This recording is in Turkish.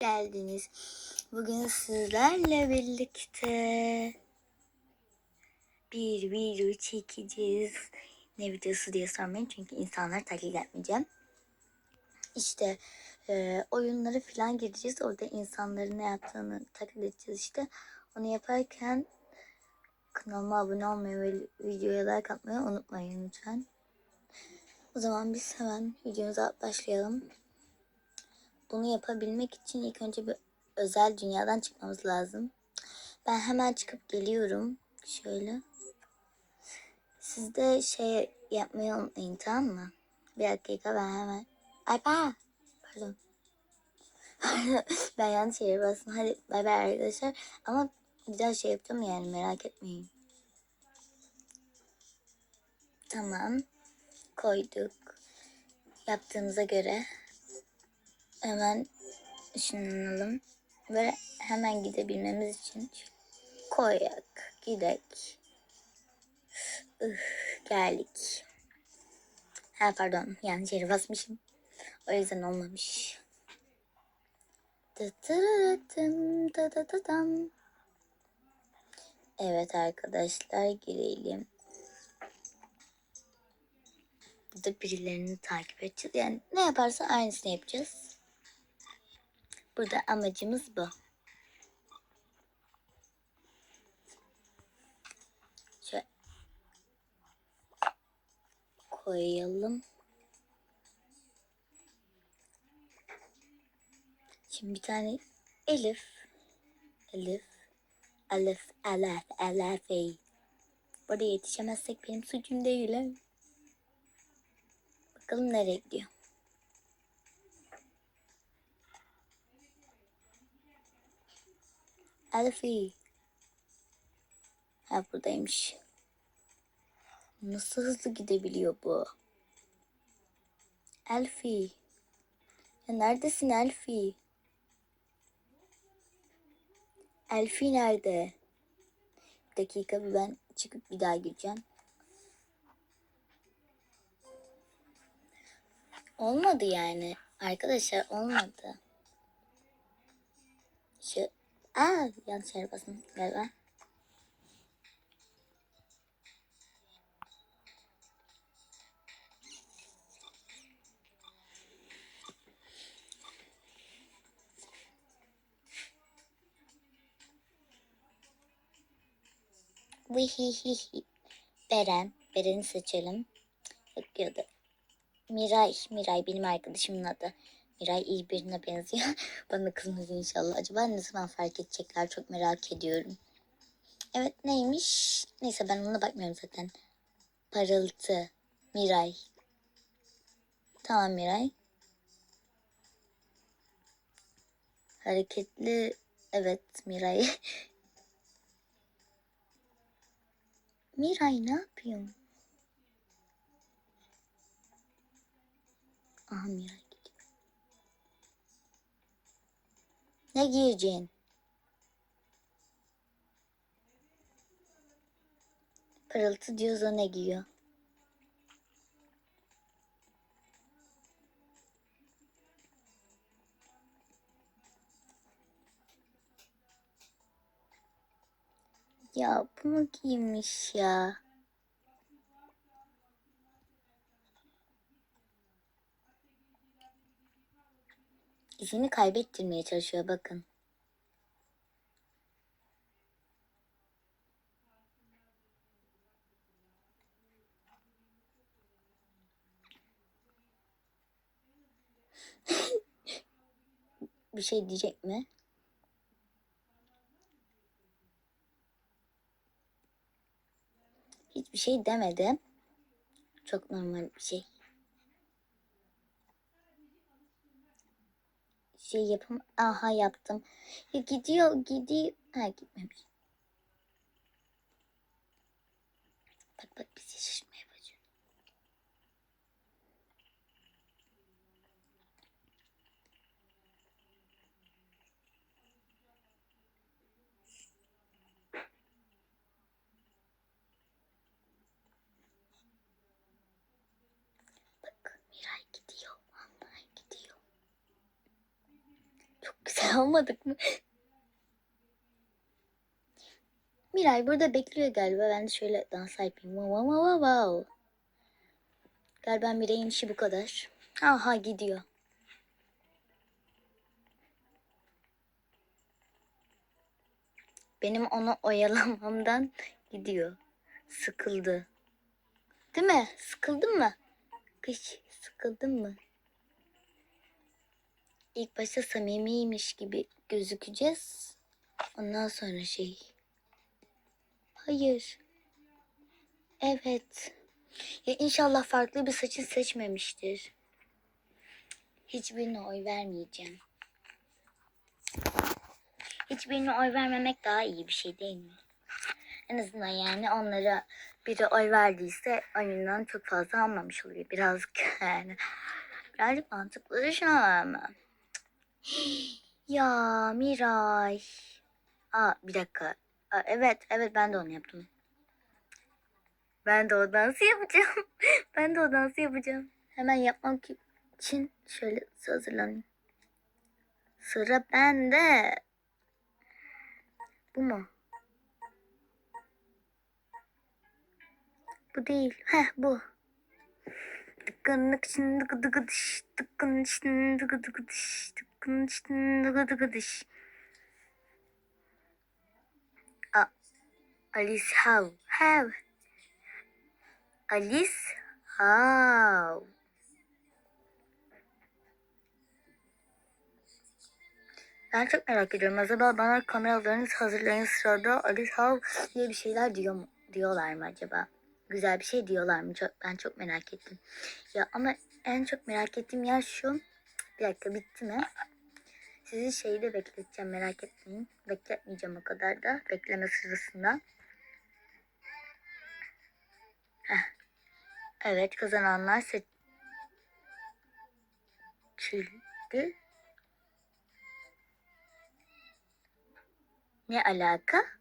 geldiniz. Bugün sizlerle birlikte bir video çekeceğiz. Ne videosu diye sormayın çünkü insanlar taklit etmeyeceğim. İşte e, oyunları falan gireceğiz. Orada insanların ne yaptığını taklit edeceğiz işte. Onu yaparken kanalıma abone olmayı ve videoya like atmayı unutmayın lütfen. O zaman biz hemen videomuza başlayalım. Bunu yapabilmek için ilk önce bir özel dünyadan çıkmamız lazım. Ben hemen çıkıp geliyorum. Şöyle. Siz de şey yapmayı unutmayın tamam mı? Bir dakika ben hemen... Ay pa! Pardon. ben yanlış yere bastım. Hadi bay bay arkadaşlar. Ama güzel şey yapacağım yani merak etmeyin. Tamam. Koyduk. Yaptığımıza göre hemen ışınlanalım ve hemen gidebilmemiz için koyak gidek Üf, geldik ha pardon yanlış yere basmışım o yüzden olmamış. Evet arkadaşlar girelim. Burada birilerini takip edeceğiz. Yani ne yaparsa aynısını yapacağız. Burada amacımız bu. Şöyle koyalım. Şimdi bir tane Elif. Elif. Elif, Elif, Elif. Burada yetişemezsek benim suçum değil. he? Bakalım nereye gidiyor. Elfie. Ha buradaymış. Nasıl hızlı gidebiliyor bu? Elfie. Ya neredesin Elfie? Elfie nerede? Bir dakika bir ben çıkıp bir daha gireceğim. Olmadı yani. Arkadaşlar olmadı. Şu Aa yanlış yere bastım galiba. Vihihihi. Beren. Beren'i seçelim. Bakıyordu. Miray. Miray benim arkadaşımın adı. Miray iyi birine benziyor. Bana kızmaz inşallah. Acaba ne zaman fark edecekler çok merak ediyorum. Evet neymiş? Neyse ben ona bakmıyorum zaten. Parıltı. Miray. Tamam Miray. Hareketli. Evet Miray. Miray ne yapıyorsun? Aha Miray Ne giyeceksin? Pırıltı diyorsa ne giyiyor? Ya bu mu giymiş ya? İzini kaybettirmeye çalışıyor bakın. Bir şey diyecek mi? Hiçbir şey demedi. Çok normal bir şey. Şey yapım. Aha yaptım. Ya gidiyor gidiyor. Ha gitmemiş. Bak bak bizi şaşırtmaya Olmadık mı? Miray burada bekliyor galiba. Ben de şöyle dans yapayım. Wow, wow, wow, wow. Galiba Miray'ın işi bu kadar. Aha gidiyor. Benim onu oyalamamdan gidiyor. Sıkıldı. Değil mi? Sıkıldın mı? Kış, sıkıldın mı? İlk başta samimiymiş gibi gözükeceğiz. Ondan sonra şey. Hayır. Evet. Ya inşallah farklı bir saçı seçmemiştir. Hiçbirine oy vermeyeceğim. Hiçbirine oy vermemek daha iyi bir şey değil mi? En azından yani onlara biri oy verdiyse oyundan çok fazla almamış oluyor. Birazcık yani. Birazcık mantıklı düşünüyorum. Ya Miray. Aa bir dakika. Aa, evet evet ben de onu yaptım. Ben de o dansı yapacağım. ben de o dansı yapacağım. Hemen yapmak için şöyle hazırlanayım. Sıra bende. Bu mu? Bu değil. Heh bu. Tıkkınlık için dıkı dıkı dış. Tıkkın için dıkı. Tıkkın için dıkı dıkı dış. Alice how? How? Alice how? Ben çok merak ediyorum. Acaba bana kameralarınızı hazırlayın sırada Alice How diye bir şeyler diyor mu, diyorlar mı acaba? Güzel bir şey diyorlar mı? Çok, ben çok merak ettim. Ya ama en çok merak ettiğim yer şu. Bir dakika bitti mi? Sizi şeyde bekleteceğim merak etmeyin. Bekletmeyeceğim o kadar da. Bekleme sırasında. Heh. Evet kazananlar seçildi. Ne alaka?